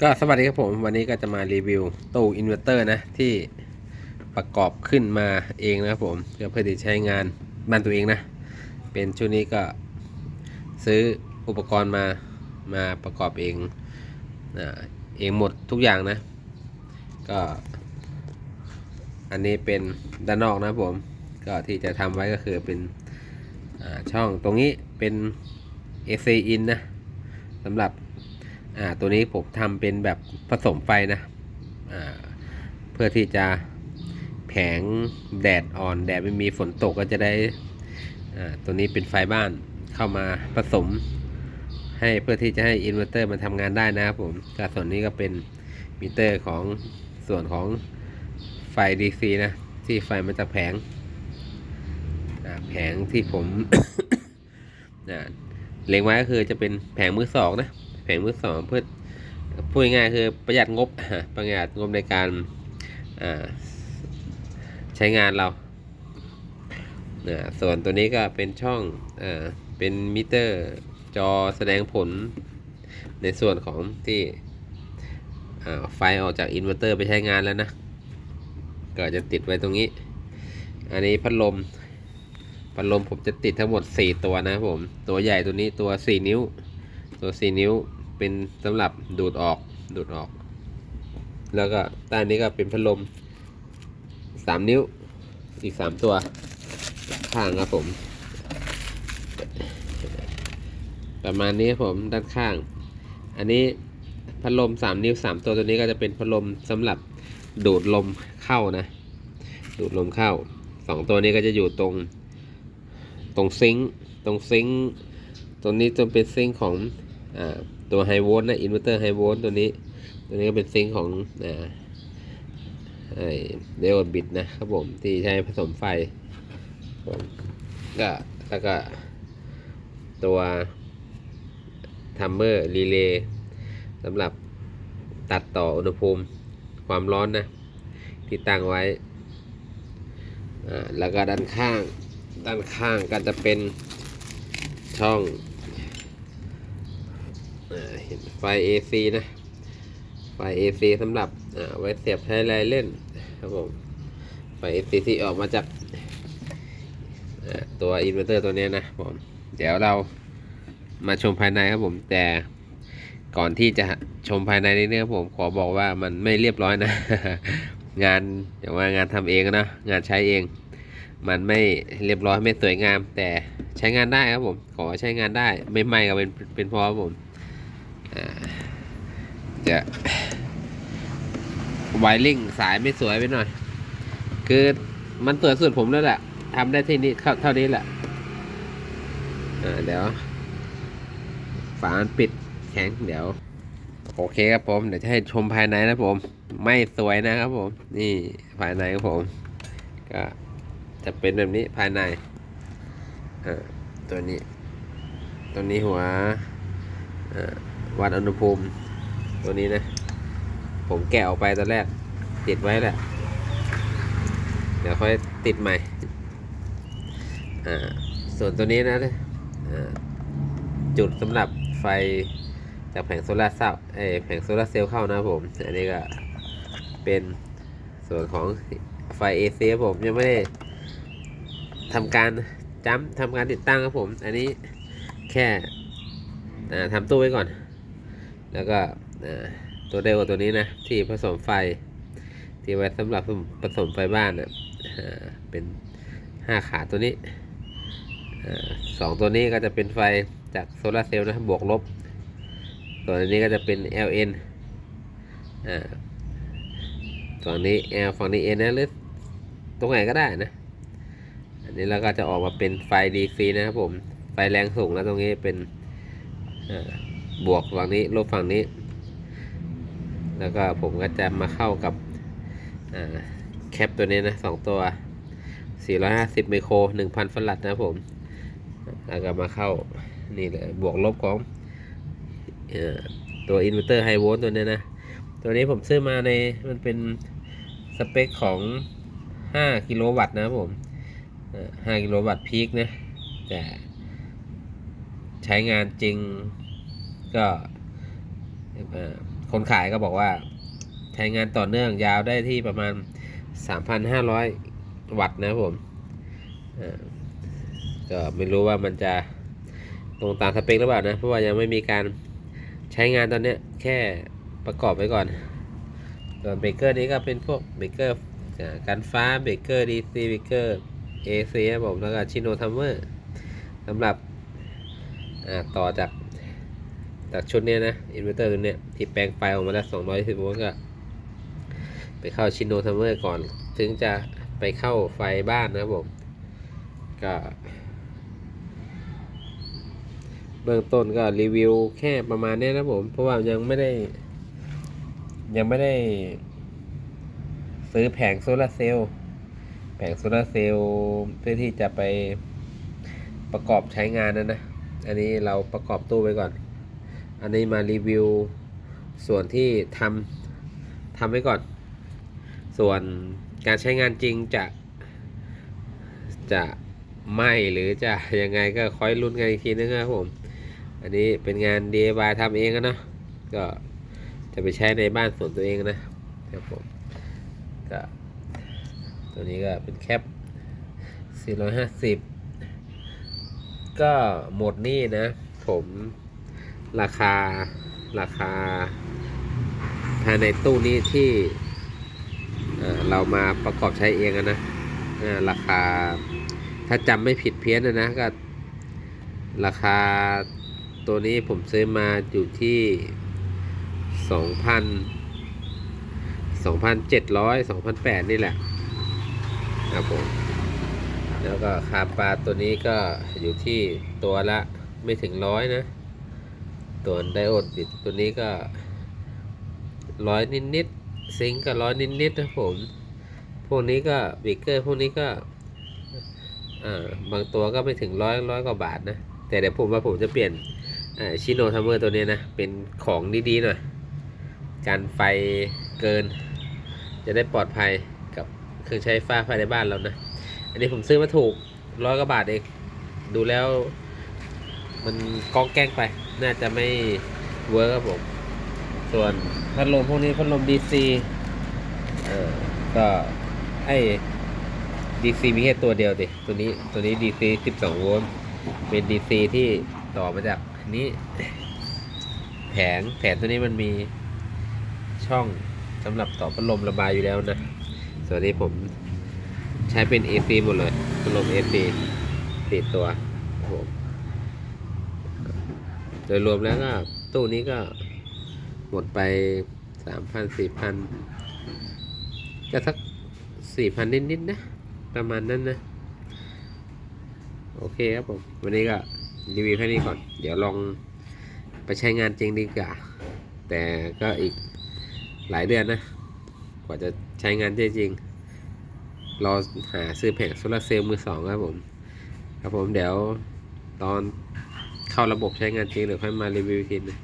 ก็สวัสดีครับผม วันนี้ก็จะมารีวิวตู้อินเวอร์เตอร์นะ ที่ประกอบขึ้นมาเองนะครับผมเพื่อเพื่อที่ใช้งานบ้านตัวเองนะ เป็นชุดนี้ก็ซื้ออุปกรณ์มามาประกอบเองอเองหมดทุกอย่างนะ ก็ อันนี้เป็นด้านนอกนะผม ก็ที่จะทำไว้ก็คือเป็นช่องตรงนี้เป็น AC in นะสำหรับ อ่าตัวนี้ผมทำเป็นแบบผสมไฟนะอ่าเพื่อที่จะแผงแดดอ่อนแดดไม่มีฝนตกก็จะได้อ่าตัวนี้เป็นไฟบ้านเข้ามาผสม ให้เพื่อที่จะให้อินเวอร์เตอร์มันทำงานได้นะครับผมก็ส่วนนี้ก็เป็นมิเตอร์ของส่วนของไฟ DC นะ ที่ไฟมาจากแผงอ่าแผงที่ผมเล็งไว้ก็คือจะเป็นแผงมือสองนะ งมือสองเพื่อพูดง่ายคือประหยัดงบประหยัดงบในการใช้งานเรา ส่วนตัวนี้ก็เป็นช่องอเป็นมิเตอร์จอแสดงผลในส่วนของที่ไฟออกจากอินเวอร์เตอร์ไปใช้งานแล้วนะ ก็จะติดไว้ตรงนี้ อันนี้พัดลม พัดลมผมจะติดทั้งหมด 4 ตัวนะผม ตัวใหญ่ตัวนี้ตัว 4 นิ้ว ตัว 4 นิ้ว เป็นสำหรับดูดออกดูดออก แล้วก็ใต้นี้ก็เป็นพัดลม3นิ้วอีก3ตัวข้างครับผม ประมาณนี้ครับผมด้านข้าง อันนี้พัดลม3นิ้ว3ตัวตัวนี้ก็จะเป็นพัดลมสำหรับดูดลมเข้านะ ดูดลมเข้าสองตัวนี้ก็จะอยู่ตรงตรงซิงค์ตรงซิงค์ตัวนี้จะเป็นซิงค์ของอ่า ตัวไฮโวลต์นะอินเวอร์เตอร์ไฮโวลต์ตัวนี้ ตัวนี้ก็เป็นซิงค์ของอ่าไอเดโอบิดนะครับผมที่ใช้ผสมไฟผมก็แล้วก็ตัวทัมเมอร์รีเลย์สำหรับตัดต่ออุณหภูมิความร้อนนะ ที่ตั้งไว้แล้วก็ด้านข้างด้านข้างก็จะเป็นช่อง เห็นไฟ AC นะ ไฟ AC สำหรับไว้เสียบใช้ไรเล่นครับผม ไฟ AC ที่ออกมาจากตัวอินเวอร์เตอร์ตัวนี้นะผม เดี๋ยวเรามาชมภายในครับผม แต่ก่อนที่จะชมภายในนี้นะครับผมขอบอกว่ามันไม่เรียบร้อยนะ งานอย่างว่างานทำเองนะงานใช้เอง มันไม่เรียบร้อยไม่สวยงาม แต่ใช้งานได้ครับผม ขอใช้งานได้ไม่ไหม้ก็เป็นเป็นพราะครับผม จะไวริ่งสายไม่สวยไปหน่อย คือมันสวยสุดผมแล้วแหละทำได้ที่นี้เท่าเท่านี้แหละเดี๋ยว ฝาปิดแข็งเดี๋ยว โอเคครับผมเดี๋ยวจะให้ชมภายในนะผม ไม่สวยนะครับผม นี่ภายในครับผม ก็จะเป็นแบบนี้ภายในตัวนี้ ตัวนี้หัวอ่า วัดอุณหภูมิตัวนี้นะ ผมแกะออกไปตอนแรก ติดไว้แหละ เดี๋ยวค่อยติดใหม่ อ่า ส่วนตัวนี้นะจุดสำหรับไฟจากแผงโซลาร์เซลล์เอแผงโซลาร์เซลล์เข้านะผม อันนี้ก็เป็นส่วนของไฟ AC ผมยังไม่ได้ทำการจ้ำทำการติดตั้งครับผม อันนี้แค่ทำตู้ไว้ก่อน แล้วก็ตัวเดลตัวนี้นะที่ผสมไฟ ที่ไว้สำหรับผสมไฟบ้านนะอ่าเป็นห้าขาตัวนี้สองตัวนี้ก็จะเป็นไฟจากโซลาเซลล์นะบวกลบส่วนี้ก็จะเป็น LN อ่าฝั่งนี้ L ฝั่งนี้ N นะหรือตรงไหนก็ได้นะ อันนี้เราก็จะออกมาเป็นไฟ DC นะครับผม ไฟแรงสูงแล้วตรงนี้เป็นอ่า บวกฝั่งนี้ลบฝั่งนี้ แล้วก็ผมก็จะมาเข้ากับแคปตัวนี้นะสองตัว 450 ไมโคร 1,000 ฟลัดนะผม แล้วก็มาเข้านี่เลยบวกลบของอตัวอินเวอร์เตอร์ไฮโวลต์ตัวนี้นะ ตัวนี้ผมซื้อมาในมันเป็นสเปคของ 5 กิโลวัตต์นะผม 5 กิโลวัตต์พีคนะ แต่ใช้งานจริง ก็คนขายก็บอกว่าใช้งานต่อเนื่องยาวได้ที่ประมาณ 3,500 วัตต์นะผมก็ไม่รู้ว่ามันจะตรงตามสเปคหรือเปล่านะ เพราะว่ายังไม่มีการใช้งานตอนนี้แค่ประกอบไว้ก่อนส่วนเบรกเกอร์นี้ก็เป็นพวกเบรกเกอร์กันฟ้าเบรกเกอร์ดีซีเบรกเกอร์ AC ครับผมแล้วก็ชิโนทัมเมอร์สำหรับต่อจาก จากชุดเนี้ยนะอินเวอร์เตอร์ตัวเนี้ยที่แปลงไฟออกมาแล้ว210โวลต์ก็ ไปเข้าชินโนทัมเมอร์ก่อน ถึงจะไปเข้าไฟบ้านนะครับผมก็เบื้องต้นก็รีวิวแค่ประมาณนี้นะผม เพราะว่ายังไม่ได้ ยังไม่ได้ ซื้อแผงโซลาเซลล์แผงโซลาเซลล์เพื่อที่จะไปประกอบใช้งานนะนะ อันนี้เราประกอบตู้ไว้ก่อน อันนี้มารีวิวส่วนที่ทำทำไว้ก่อน ส่วนการใช้งานจริงจะจะไม่หรือจะยังไงก็ค่อยลุ้นกันอีกทีนึงครับผม อันนี้เป็นงาน DIY ทำเองอะเนาะก็จะไปใช้ในบ้านส่วนตัวเองนะครับผมก็ตัวนี้ก็เป็นแคป 450 ก็หมดนี่นะ ผม ราคาราคา ภายในตู้นี้ที่เออเรามาประกอบใช้เองอะนี่ราคาถ้าจำไม่ผิดเพี้ยนนะนะก็ราคาตัวนี้ผมซื้อมาอยู่ที่สองพันสองพันเจ็ดร้อยสองพันแปดนี่แหละครับผมแล้วก็คาปลาตัวนี้ก็อยู่ที่ตัวละไม่ถึงร้อยนะ ตัวไดโอดบิดตัวนี้ก็ร้อยนิดๆซิงก็ร้อยนิดๆนะผม พวกนี้ก็บิกเกอร์พวกนี้ก็อ่าบางตัวก็ไม่ถึงร้อยร้อยกว่าบาทนะ แต่เดี๋ยวผมว่าผมจะเปลี่ยนชิโนทัมเมอร์ตัวนี้นะ เป็นของดีๆหน่อย การไฟเกิน จะได้ปลอดภัยกับเครื่องใช้ไฟฟ้าภายในบ้านเรานะ อันนี้ผมซื้อมาถูกร้อยกว่าบาทเอง ดูแล้ว มันก้องแกล้งไป น่าจะไม่เวิร์กครับผม ส่วนพัดลมพวกนี้พัดลม DC เออก็ไอ้ DC มีแค่ตัวเดียวดิ ตัวนี้ตัวนี้ DC 12โวลต์เป็น DC ที่ต่อมาจากนี้ แผงแผงตัวนี้มันมีช่องสำหรับต่อพัดลมระบายอยู่แล้วนะ ส่วนนี้ผมใช้เป็น AC หมดเลยพัดลม AC ติดตัวครับผม ดยรวมแล้วก็ตู้นี้ก็หมดไปสามพันสี่พันก็สักสี่พันนิดๆนะ ประมาณนั้นนะ โอเคครับผม วันนี้ก็รีวิวแค่นี้ก่อน เดี๋ยวลองไปใช้งานจริงดีกว่า แต่ก็อีกหลายเดือนนะ กว่าจะใช้งานได้จริง รอหาซื้อแผงโซลาร์เซลล์มือสองครับผม ครับผมเดี๋ยวตอน เข้าระบบใช้งานจริงเดี๋ยวค่อยมารีวิวทีนะ